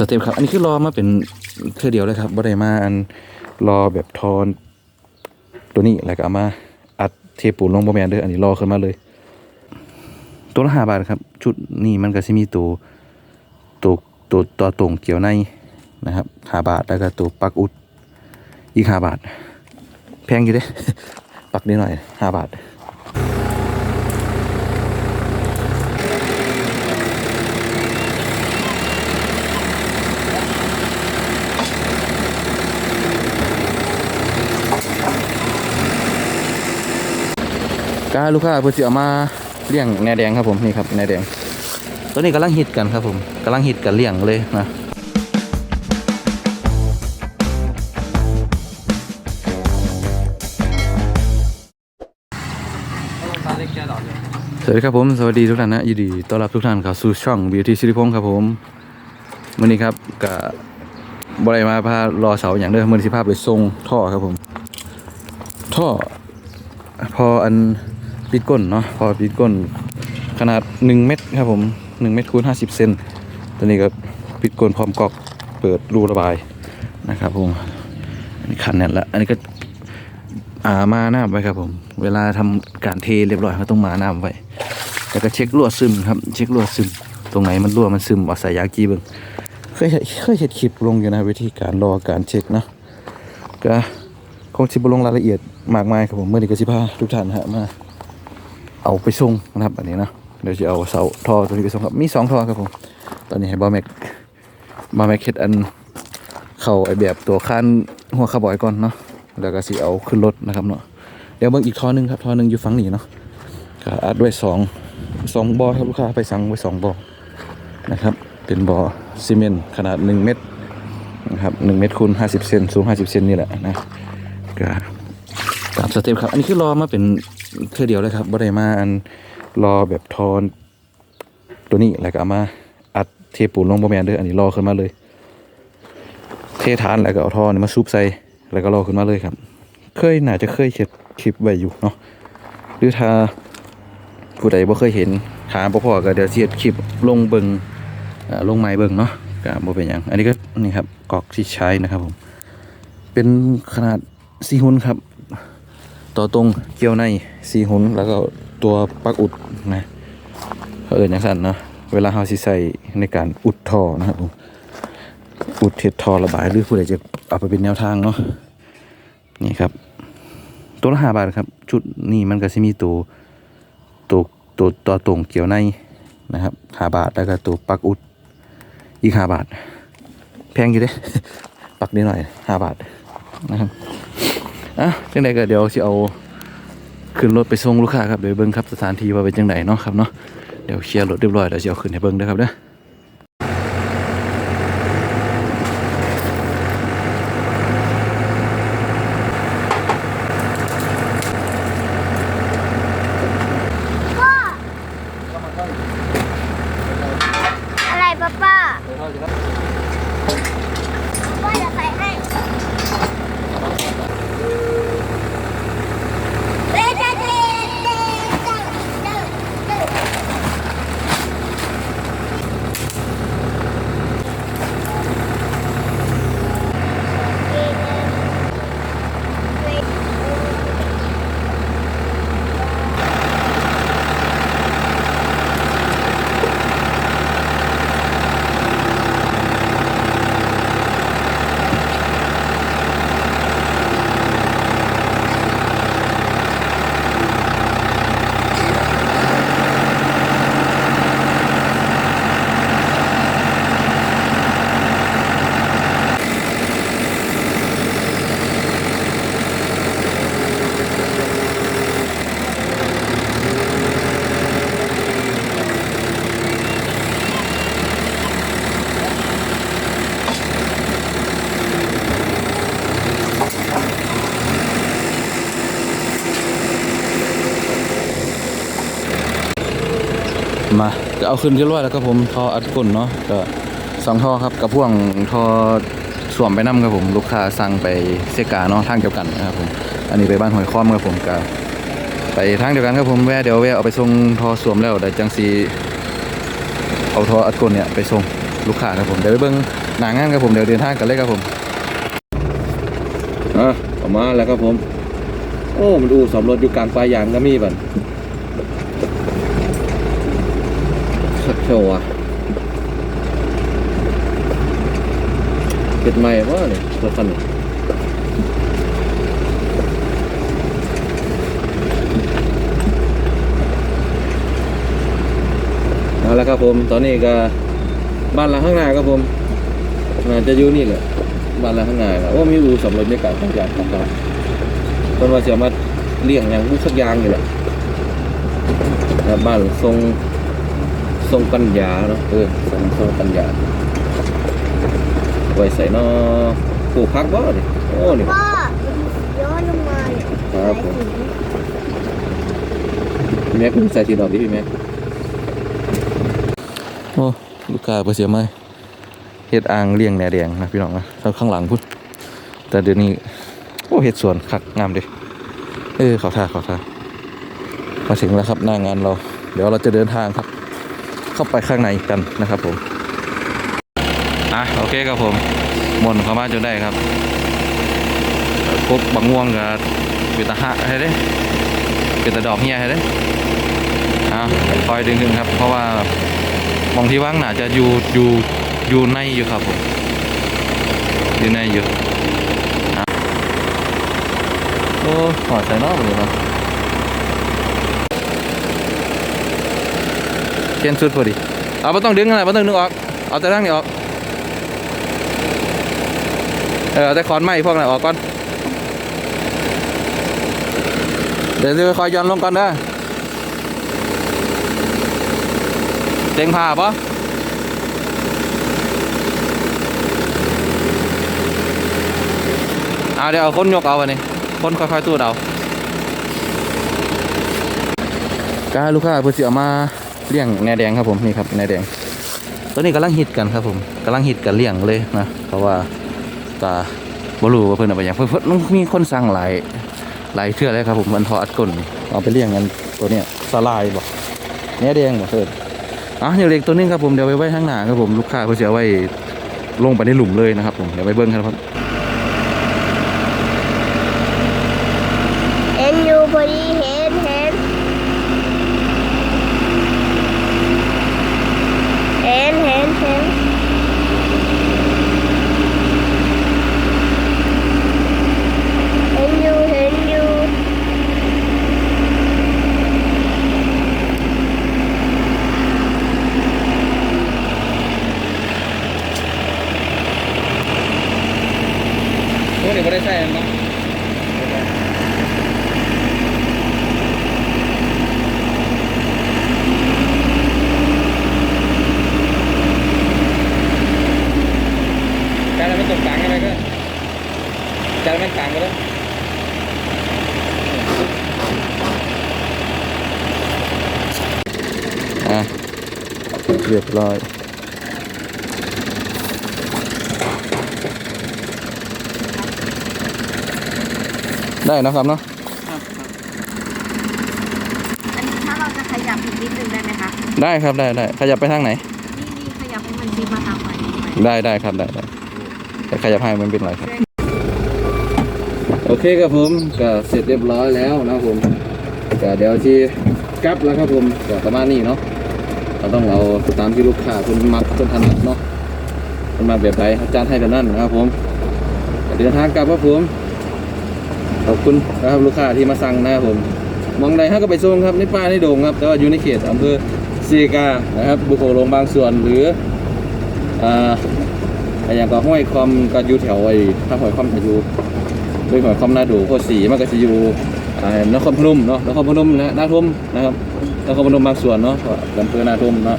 สเต็ปครับ อันนี้คือรอมาเป็นเทื่อเดียวเลยครับบ่ได้มาอันรอแบบทอน ตัวนี้แล้วก็เอามาอัดเทปูนลงบ่แมนเด้ออันนี้รอขึ้นมาเลย ตัวละห้าบาทครับ ชุดนี้มันก็สิมีตัวตัวตัวตัวตรงเกี่ยวในนะครับห้าบาทแล้วก็ตัวปักอุดอีกห้าบาท แพงอยู่เด้ ปักนิดหน่อยห้าบาท ก็ลูกค้าเพื่อจะเอามาเลี้ยงแหนแดงครับผมนี่ครับแหนแดง ตัวนี้กำลังฮิตกันครับผมกำลังฮิตกันเลี้ยงเลยนะสวัสดีครับผมสวัสดีทุกท่านนะยินดีต้อนรับทุกท่านเข้าสู่ช่อง Beauty สิริพงศ์ครับผมมื่อนี้ครับกับบริมาพารอเสาอย่างเดิมมือสิภาพไปทรงท่อครับผม ท่อ พออัน ปิดก้นเนาะพอปิดก้นขนาด 1 เมตรครับผม 1 เมตรคูณ50 เซนตัวนี้ก็ปิดก้นพร้อมกอกเปิดรูระบายนะครับผมอันนี้คันเนี่ยละอันนี้ก็อ่ามาน้ำไว้ครับผม เวลาทำการเทเรียบร้อยก็ต้องมาน้ำไว้แล้วก็เช็ครั่วซึมครับ เช็ครั่วซึม ตรงไหนมันรั่วมันซึมเอาใส่ยากีเบิ่งเคยเคยเห็นคลิปลงอยู่นะวิธีการรอการเช็คนะก็คงสิบลงรายละเอียดมากมายครับผมเมื่อนี้ก็สิพาทุกท่านฮะมา เอาไปส่งนะครับอันนี้นะเดี๋ยวจะเอาเสาท่อตัวนี้ไปส่งครับมีสองท่อครับผมตอนนี้ให้บอแม็กบอแม็กเฮ็ดอันเข้าไอแบบตัวคันหัวคาร์บอยก่อนเนาะแล้วก็สิเอาขึ้นรถนะครับเนาะเดี๋ยวเบิ่งอีกท่อหนึงครับท่อหนึงอยู่ฝั่งนี้เนาะก็อัดด้วยสองสองบอครับลูกค้าไปสั่งไว้สองบอนะครับเป็นบอซีเมนต์ขนาดหนึ่งเมตรนะครับหนึ่งเมตรคูณห้าสิบเซนสูงห้าสิบเซนนี่แหละนะก็ตามสเต็ปครับ อันนี้คือรอมาเป็น เทื่อเดียวเลยครับบ่ได้มาอันรอแบบทอน ตัวนี้แล้วก็เอามาอัดเทปูนลงบ่แม่นเด้ออันนี้รอขึ้นมาเลย เทฐานแล้วก็เอาท่อนี่มาซุบใส่แล้วก็รอขึ้นมาเลยครับ เคยน่าจะเคยเห็นคลิปไว้อยู่เนาะหรือถ้าผู้ใดบ่เคยเห็นถามบ่พอก็เดี๋ยวเสิเฮ็ดคลิปลงเบิงลงไม้เบิงเนาะก็บ่เป็นหยังอันนี้ก็นี่ครับกอกที่ใช้นะครับผม เป็นขนาดซีหุนครับ ต่อตรงเกี่ยวในซีหุนแล้วก็ตัวปักอุดนะเขาเอิญอย่างสั้นเนาะเวลาเราสิใส่ในการอุดท่อนะครับผมอุดเทดท่อระบายหรือผู้ใดจะเอาไปเป็นแนวทางเนาะนี่ครับ ตัวละห้าบาทครับ ชุดนี้มันก็จะมีตัวตัวตัวตัวตรงเกี่ยวในนะครับห้าบาทแล้วก็ตัวปักอุดอีกห้าบาท แพงอยู่เด้ปักนิดหน่อยห้าบาทนะครับ อะจังไดก็เดี๋ยวสิเอาขึ้นรถไปส่งลูกค้าครับเดี๋ยวเบิ้งครับสถานที่ว่าเป็นจังไดเนาะครับเนาะเดี๋ยวเคลียร์รถเรียบร้อยเดี๋ยวสิเอาขึ้นให้เบิ้งนะครับเด้อ อะไรป้าป้าป้าจะใส่ให้เด้เด้เด้เด้เด้เด้เด้ มาจะเอาขึ้นเรียบร้อยแล้วครับผมท่ออัดก้นเนาะก็สองท่อครับกับพ่วงท่อสวมไปนํครับผมลูกค้าสั่งไปเซกาเนาะทางเดียวกันนะครับผมอันนี้ไปบ้านหอยค้อมครับผมก็ไปทางเดียวกันครับผมแวะเดี๋ยวแวะเอาไปส่งท่อสวมแล้วเดี๋ยวจังสีเอาท่ออัดก้นเนี่ยไปส่งลูกค้าครับผมเดี๋ยวไปเบิ่งหนางงานครับผมเดี๋ยวเดินทางกันเลยครับผมอะออกมาแล้วครับผม โอ้มันดูสำรถอยู่กลางปลายยางก็มีบัน สักโชว์อะเป็นใหม่ว่าเนี่ยรถคันนี้เอาละครับผม ตอนนี้ก็บ้านหลังข้างหน้าครับผมน่าจะอยู่นี่แหละบ้านหลังข้างหน้าครับโอ้มีอูสำรถในกลางปลายยางครับครับเพิ่นว่าจะมาเลี้ยงอย่างบุสักอย่างนี่แหละบ้านทรง ทรงปัญญาเนาะเออทรงทรงปัญญาไว้ใส่เนอปลูกพักบ่นี่โอ้นี่พ่อย้อนลงมาเนี่ยครับผมพี่แม็กคุณใส่สีดอกดิพี่แม็กโอ้ลูกค้าเพิ่นเสียมาเฮ็ดอ่างเลี้ยงแหนแดงนะพี่น้องนะทางข้างหลังพุ่นแต่เดี๋ยวนี้โอ้เฮ็ดสวนคักงามเด้เออเขาท่าเขาท่ามาถึงแล้วครับหน้างานเรา เดี๋ยวเราจะเดินทางครับ เข้าไปข้างในกันนะครับผมอะโอเคครับผมมนเข้ามาจนได้ครับพบบางม่วงกับเป็นตาหะให้เด้เป็นตาดอกเฮียให้เด้อะคอยดึงดึงครับ เพราะว่ามองที่ว่างหนาจะอยู่อยู่อยู่ในอยู่ครับผมอยู่ในอยู่อะโอ้หอดใส่นอกเลยครับ เขียนสุดพอดี เอาไม่ต้องดึงอะไรไม่ต้องดึงออก เอาแต่ร่างนี้ออก เออแต่คอนไม้พวกนั้นออกก่อน เดี๋ยวจะคอยย้อนลงก่อนเด้อเต็งผ่าปะเอาเดี๋ยวเอาคนยกเอาวันนี้คนค่อยๆตู้เอาการลูกค้าเพื่อสิเอามา เลี้ยงแหนแดงครับผมนี่ครับแหนแดง ตัวนี้กำลังฮิตกันครับผมกำลังฮิตกันเลี้ยงเลยนะเพราะว่าตาบรูว่าเพิ่นเอาไปอย่างเพิ่นเพิ่นมีคนสั่งหลายหลายเทื่อเลยครับผมมันทออัดก้นเอาไปเลี้ยงกันตัวเนี้ยสลายบอกแหนแดงบอกเพิ่นอะเดี๋ยวเล็กตัวนึงครับผมเดี๋ยวไปไว้ข้างหน้าครับผมลูกค้าเขาจะเอาไว้ลงไปในหลุมเลยนะครับผมเดี๋ยวไปเบิ้งครับ เห็นอยู่พอดีเห็นเห็นเห็นเห็นเห็นเห็นอยู่เห็นอยู่ พวกนี้ไม่ได้ใช่ไหมจานมันตกกลางอะไรก็จานมันกลางก็ได้อะเรียบร้อย ได้นะครับเนาะอันนี้ถ้าเราจะขยับอีกนิดนึงได้ไหมคะ ได้ครับได้ได้ขยับไปทางไหน นี่นี่ขยับให้มันซีมาทางฝั่งนี้ไหมได้ได้ครับได้ได้แต่ขยับให้มันเป็นไรครับ โอเคครับผมก็เสร็จเรียบร้อยแล้วนะครับผมก็เดี๋ยวที่กลับแล้วครับผมก็ประมาณนี้เนาะเราต้องเอาตามที่ลูกค้าคุณมักคุณถนัดเนาะคุณมาแบบไหนอาจารย์ให้แบบนั้นนะครับผมก็เดินทางกลับครับผม ขอบคุณนะครับลูกค้าที่มาสั่งนะครับผมมองใดฮะก็ไปส่งครับในป่าในโด่งครับแต่ว่าอยู่ในเขตอำเภอซีกานะครับบุโคลงบางส่วนหรืออ่าอย่างก็ห้อยคอมก็อยู่แถวไอ้ถ้าห้อยคอมจะอยู่ด้วยห้อยคอมนาดูโคสีมันก็จะอยู่นครพนมเนาะนครพนมนะนาทุ่มนะครับนครพนมบางส่วนเนาะอำเภอนาทุ่มเนาะ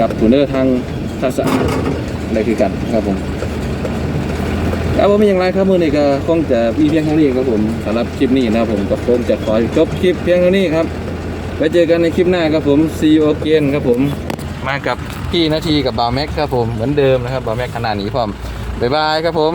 กับถุนเดอร์ทางทัศน์อะไรคือกันครับผม ครับผมอย่างไรครับมือนี้ก็คงจะมีเพียงเท่านี้ครับผมสำหรับคลิปนี้นะครับผมก็คงจะขอจบคลิปเพียงเท่านี้ครับไว้เจอกันในคลิปหน้าครับผมซีโอเกนครับผมมากับพี่นาทีกับบาวแม็กครับผมเหมือนเดิมนะครับบาวแม็กขนาดนี้พร้อมบ๊ายบายครับผม